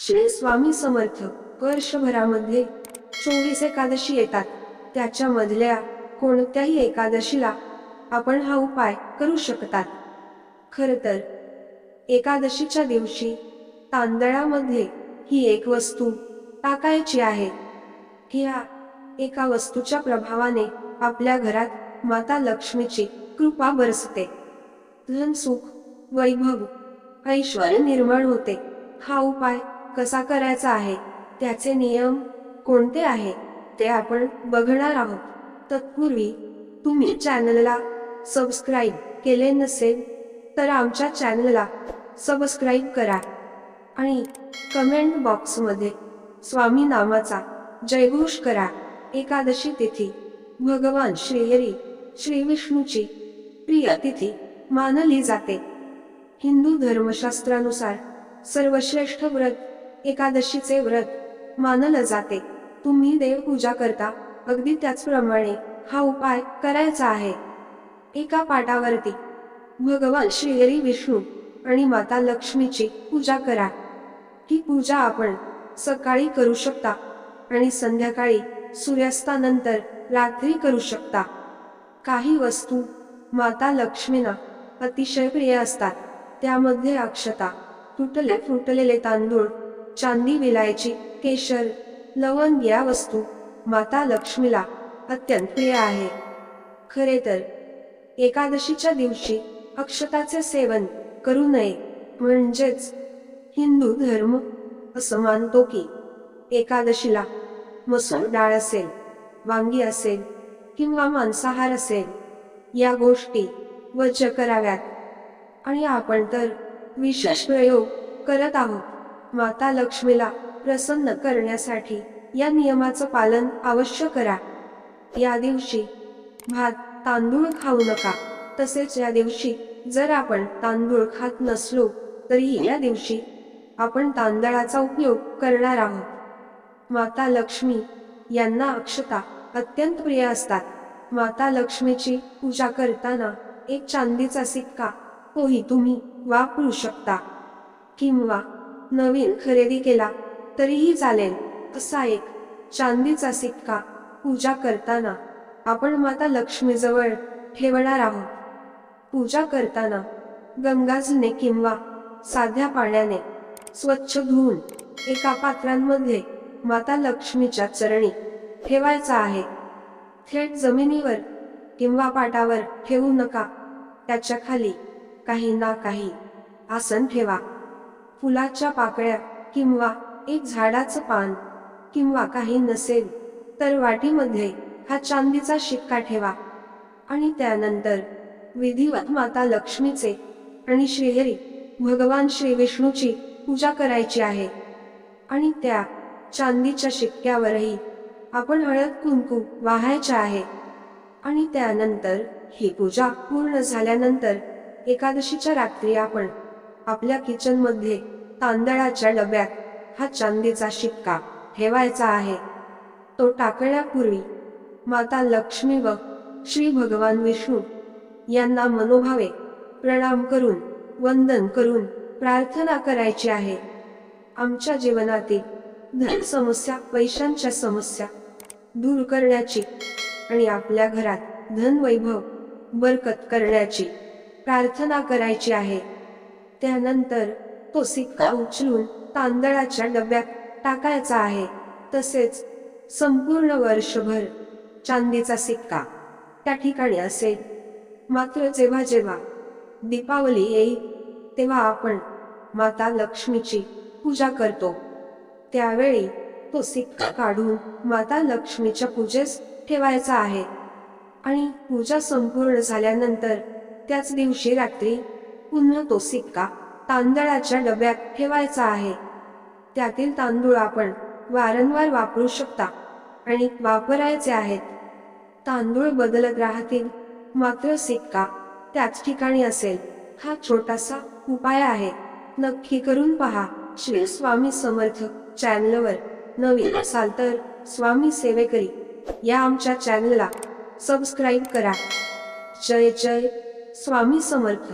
श्री स्वामी समर्थ वर्षभरामध्ये चोवीस एकादशी येतात. त्याच्या मधल्या कोणत्याही एकादशीला आपण हा उपाय करू शकतात. खर तर एकादशीच्या दिवशी तांदळामध्ये ही एक वस्तू टाकायची आहे. ह्या एका वस्तूच्या प्रभावाने आपल्या घरात माता लक्ष्मीची कृपा बरसते. धन सुख वैभव ऐश्वर निर्माण होते. हा उपाय कसा करायचा आहे त्याचे नियम कोणते आहे ते आपण बघणार आहोत. तत्पूर्वी तुम्ही चॅनलला सबस्क्राईब केले नसेल तर आमच्या चॅनलला सबस्क्राईब करा आणि कमेंट बॉक्समध्ये स्वामी नामाचा जयघोष करा. एकादशी तिथी भगवान श्रीहरी श्री विष्णूची प्रिय तिथी मानली जाते. हिंदू धर्मशास्त्रानुसार सर्वश्रेष्ठ व्रत एकादशीचे व्रत मानलं जाते. तुम्ही देवपूजा करता अगदी त्याचप्रमाणे हा उपाय करायचा आहे. एका पाटावरती भगवान श्रीहरी विष्णू आणि माता लक्ष्मीची पूजा करा. ही पूजा आपण सकाळी करू शकता आणि संध्याकाळी सूर्यास्तानंतर रात्री करू शकता. काही वस्तू माता लक्ष्मीना अतिशय प्रिय असतात. त्यामध्ये अक्षता तुटले फुटलेले तांदूळ चांदी विलायची केशर लवंग या वस्तू माता लक्ष्मीला अत्यंत प्रिय आहे. खरे तर एकादशीच्या दिवशी अक्षताचे सेवन करू नये म्हणजेच हिंदू धर्म असं मानतो की एकादशीला मसूर डाळ असेल वांगी असेल किंवा मांसाहार असेल या गोष्टी वज कराव्यात. आणि आपण तर विशेष प्रयोग करत आहोत. माता लक्ष्मीला प्रसन्न करण्यासाठी या नियमाचं पालन अवश्य करा. या दिवशी भात तांदूळ खाऊ नका. तसेच या दिवशी जर आपण तांदूळ खात नसलो तरीही या दिवशी आपण तांदळाचा उपयोग करणार आहोत. माता लक्ष्मी यांना अक्षता अत्यंत प्रिय असतात. माता लक्ष्मीची पूजा करताना एक चांदीचा सिक्का तोही तुम्ही वापरू शकता. किंवा नवीन खरेदी केला तरीही चालेल असा एक चांदीचा सिक्का पूजा करताना आपण माता लक्ष्मीजवळ ठेवणार आहोत. पूजा करताना गंगाजने किंवा साध्या पाण्याने स्वच्छ धुवून एका पात्रांमध्ये माता लक्ष्मीच्या चरणी ठेवायचा आहे. थेट जमिनीवर किंवा पाटावर ठेवू नका त्याच्याखाली काही ना काही आसन ठेवा. फुलाच्या पाकळ्या किंवा एक झाडाचं पान किंवा काही नसेल तर वाटीमध्ये हा चांदीचा शिक्का ठेवा. आणि त्यानंतर विधिवत माता लक्ष्मीचे आणि श्रीहरी भगवान श्री विष्णूची पूजा करायची आहे. आणि त्या चांदीच्या शिक्क्यावरही आपण हळद कुंकू वाहायचे आहे. आणि त्यानंतर ही पूजा पूर्ण झाल्यानंतर एकादशीच्या रात्री आपण आपल्या किचनमध्ये तांदळाच्या डब्यात हा चांदीचा शिक्का ठेवायचा आहे. तो टाकण्यापूर्वी माता लक्ष्मी व श्री भगवान विष्णू यांना मनोभावे प्रणाम करून वंदन करून प्रार्थना करायची आहे. आमच्या जीवनातील धन समस्या पैशांच्या समस्या दूर करण्याची आणि आपल्या घरात धन वैभव बरकत करण्याची प्रार्थना करायची आहे. त्यानंतर तो सिक्का उचलून तांदळाच्या डब्यात टाकायचा आहे. तसेच संपूर्ण वर्षभर चांदीचा सिक्का त्या ठिकाणी असेल. मात्र जेव्हा जेव्हा दीपावली येईल तेव्हा आपण माता लक्ष्मीची पूजा करतो. त्यावेळी तो सिक्का काढून माता लक्ष्मीच्या पूजेस ठेवायचा आहे. आणि पूजा संपूर्ण झाल्यानंतर त्याच दिवशी रात्री पुन्हा तो सिक्का तांदळाच्या डब्यात ठेवायचा आहे. त्यातील तांदूळ आपण वारंवार वापरू शकता आणि वापरायचे आहेत. तांदूळ बदलत राहतील मात्र सिक्का त्याच ठिकाणी असेल. हा छोटासा उपाय आहे. नक्की करून पहा. श्री स्वामी समर्थ चॅनलवर नवीन असाल तर स्वामी सेवेकरी या आमच्या चॅनलला सबस्क्राईब करा. जय जय. स्वामी समर्थ.